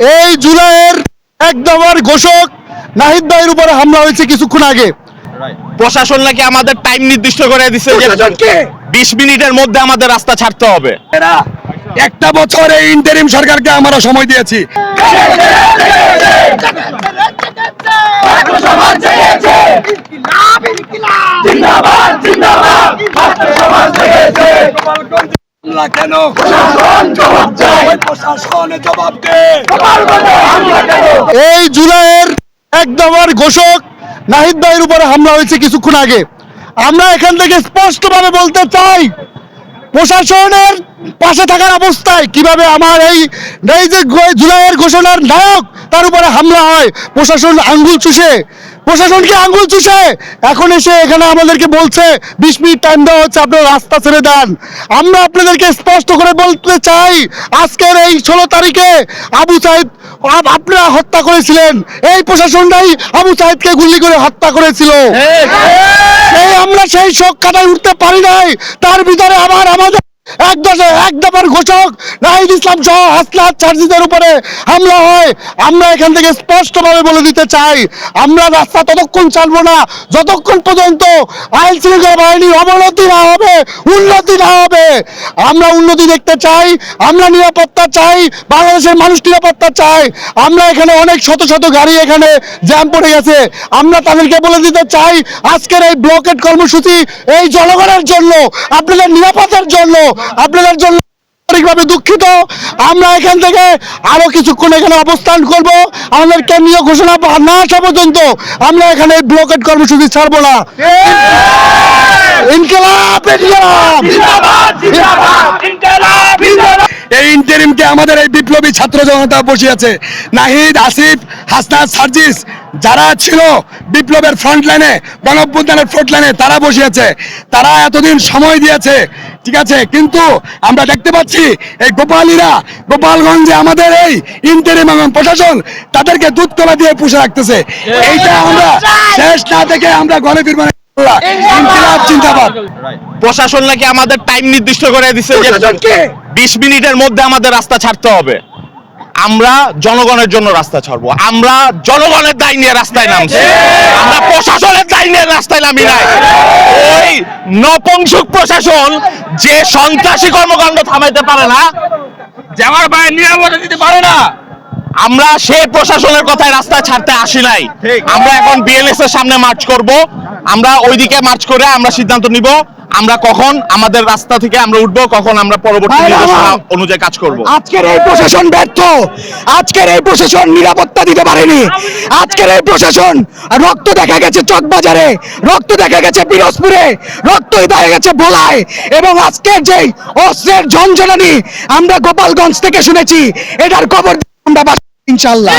এই জুলাইয়ের এক নম্বর ঘোষক নাহিদ ভাইয়ের উপরে হামলা হয়েছে কিছুক্ষণ আগে। প্রশাসন নাকি আমাদের টাইম নির্দিষ্ট করে দিচ্ছে যে বিশ মিনিটের মধ্যে আমাদের রাস্তা ছাড়তে হবে। একটা বছর এই ইন্টারিম সরকারকে আমরা সময় দিয়েছি। হামলা কেন? প্রশাসন জবাব দে। এই জুলাইয়ের এক দফার ঘোষক নাহিদ ভাইয়ের উপরে হামলা হয়েছে কিছুক্ষণ আগে। আমরা এখান থেকে স্পষ্টভাবে বলতে চাই প্রশাসনের পাশে থাকার অবস্থায় কীভাবে আমার এই এই যে জুলাইয়ের ঘোষণার নায়ক তার উপরে হামলা হয়। প্রশাসন আঙ্গুল চুষে। প্রশাসনকে আঙ্গুল চুষে? এখন এসে এখানে আমাদেরকে বলছে বিশ মিনিট টাইম দেওয়া হচ্ছে আপনারা রাস্তা ছেড়ে দেন। আমরা আপনাদেরকে স্পষ্ট করে বলতে চাই আজকের এই ষোলো তারিখে আবু আপ- আপনারা হত্যা করেছিলেন। এই প্রশাসনটাই আবু সাইদকে গুলি করে হত্যা করেছিল। আমরা সেই শোক কাটায় উঠতে পারি নাই তার ভিতরে আবার আমাদের এক দশে এক ঘোষক নাহিদ ইসলাম সহ হাসনাত চার্জিদের উপরে হামলা হয়। আমরা এখান থেকে স্পষ্টভাবে বলে দিতে চাই, আমরা রাস্তা ততক্ষণ চালবো না, যতক্ষণ পর্যন্ত আইন শৃঙ্খলা বাহিনীর অবনতি না হবে, উন্নতি না হবে। আমরা উন্নতি দেখতে চাই, আমরা নিরাপত্তা চাই, বাংলাদেশের মানুষ নিরাপত্তা চাই আমরা এখানে অনেক শত শত গাড়ি এখানে জ্যাম পড়ে গেছে। আমরা তাদেরকে বলে দিতে চাই, আজকের এই ব্লকেট কর্মসূচি এই জনগণের জন্য, আপনাদের নিরাপত্তার জন্য আপনাদের জন্য আন্তরিকভাবে দুঃখিত। আমরা এখান থেকে আরও কিছুক্ষণ এখানে অবস্থান করব। আমাদের কেন্দ্রীয় ঘোষণা না আসা পর্যন্ত আমরা এখানে ব্লকেট কর্মসূচি ছাড়বো না। এই ইন্টারিমকে আমাদের এই বিপ্লবী ছাত্র জনতা নাহিদ, আসিফ, হাসনাত, সার্জিস, যারা ছিল বিপ্লবের ফ্রন্ট লাইনে গণঅভ্যুত্থানের ফ্রন্ট লাইনে তারা বসিয়েছে। তারা এতদিন সময় দিয়েছে। ঠিক আছে কিন্তু আমরা দেখতে পাচ্ছি এই গোপালীরা গোপালগঞ্জে আমাদের এই ইন্টারিম এবং প্রশাসন তাদেরকে দুধ কলা দিয়ে পুষে রাখতেছে। এইটা আমরা শেষ না দেখে আমরা ঘরে ফিরবো না। প্রশাসন নাকি আমাদের টাইম নির্দিষ্ট করে দিচ্ছে বিশ মিনিটের মধ্যে আমাদের রাস্তা ছাড়তে হবে। আমরা জনগণের জন্য রাস্তা ছাড়বো। আমরা জনগণের দায় নিয়ে রাস্তায় নামছি। আমরা প্রশাসনের দায় নিয়ে রাস্তায় নামি নাই। ওই নপংসুক প্রশাসন যে সন্ত্রাসী কর্মকাণ্ড থামাইতে পারে না আমার ভাই নিরাপত্তা দিতে পারে না আমরা সেই প্রশাসনের কথায় রাস্তা ছাড়তে আসি নাই। আমরা এখন বিএলএস এর সামনে মার্চ করব। আমরা ওইদিকে মার্চ করে আমরা সিদ্ধান্ত নিব। আমরা কখন আমাদের রাস্তা থেকে আমরা উঠবো কখন আমরা পরবর্তী নির্দেশনা অনুযায়ী কাজ করব। আজকের এই প্রশাসন ব্যর্থ। আজকের এই প্রশাসন নিরাপত্তা দিতে পারেনি। আজকের এই প্রশাসন রক্ত দেখা গেছে চকবাজারে রক্ত দেখা গেছে পিরোজপুরে রক্ত দেখা গেছে ভোলায়। এবং আজকের যে অস্ত্রের ঝঞ্ঝনানি আমরা গোপালগঞ্জ থেকে শুনেছি এটার খবর আমরা ইনশাল্লাহ